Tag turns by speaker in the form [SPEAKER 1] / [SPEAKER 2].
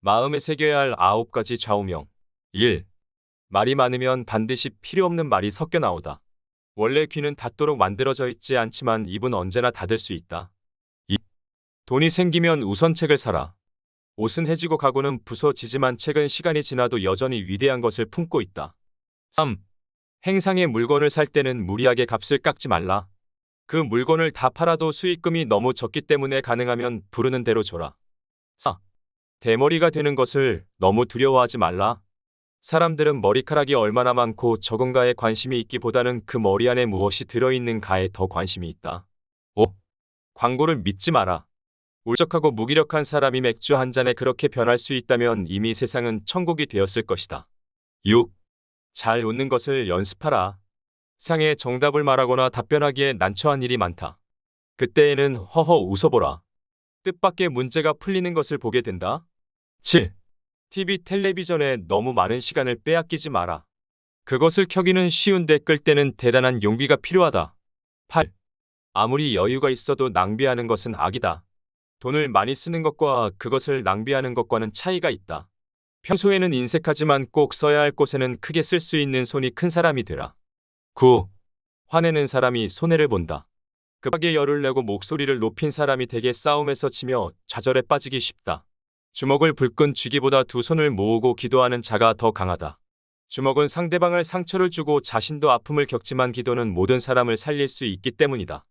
[SPEAKER 1] 마음에 새겨야 할 아홉 가지 좌우명. 1. 말이 많으면 반드시 필요 없는 말이 섞여 나오다. 원래 귀는 닫도록 만들어져 있지 않지만 입은 언제나 닫을 수 있다. 2. 돈이 생기면 우선 책을 사라. 옷은 해지고 가구는 부서지지만 책은 시간이 지나도 여전히 위대한 것을 품고 있다. 3. 행상의 물건을 살 때는 무리하게 값을 깎지 말라. 그 물건을 다 팔아도 수익금이 너무 적기 때문에 가능하면 부르는 대로 줘라. 4. 대머리가 되는 것을 너무 두려워하지 말라. 사람들은 머리카락이 얼마나 많고 적은가에 관심이 있기보다는 그 머리 안에 무엇이 들어있는가에 더 관심이 있다. 5. 광고를 믿지 마라. 울적하고 무기력한 사람이 맥주 한 잔에 그렇게 변할 수 있다면 이미 세상은 천국이 되었을 것이다. 6. 잘 웃는 것을 연습하라. 상에 정답을 말하거나 답변하기에 난처한 일이 많다. 그때에는 허허 웃어보라. 뜻밖의 문제가 풀리는 것을 보게 된다. 7. TV, 텔레비전에 너무 많은 시간을 빼앗기지 마라. 그것을 켜기는 쉬운데 끌 때는 대단한 용기가 필요하다. 8. 아무리 여유가 있어도 낭비하는 것은 악이다. 돈을 많이 쓰는 것과 그것을 낭비하는 것과는 차이가 있다. 평소에는 인색하지만 꼭 써야 할 곳에는 크게 쓸 수 있는 손이 큰 사람이 되라. 9. 화내는 사람이 손해를 본다. 급하게 열을 내고 목소리를 높인 사람이 대개 싸움에서 지며 좌절에 빠지기 쉽다. 주먹을 불끈 쥐기보다 두 손을 모으고 기도하는 자가 더 강하다. 주먹은 상대방을 상처를 주고 자신도 아픔을 겪지만 기도는 모든 사람을 살릴 수 있기 때문이다.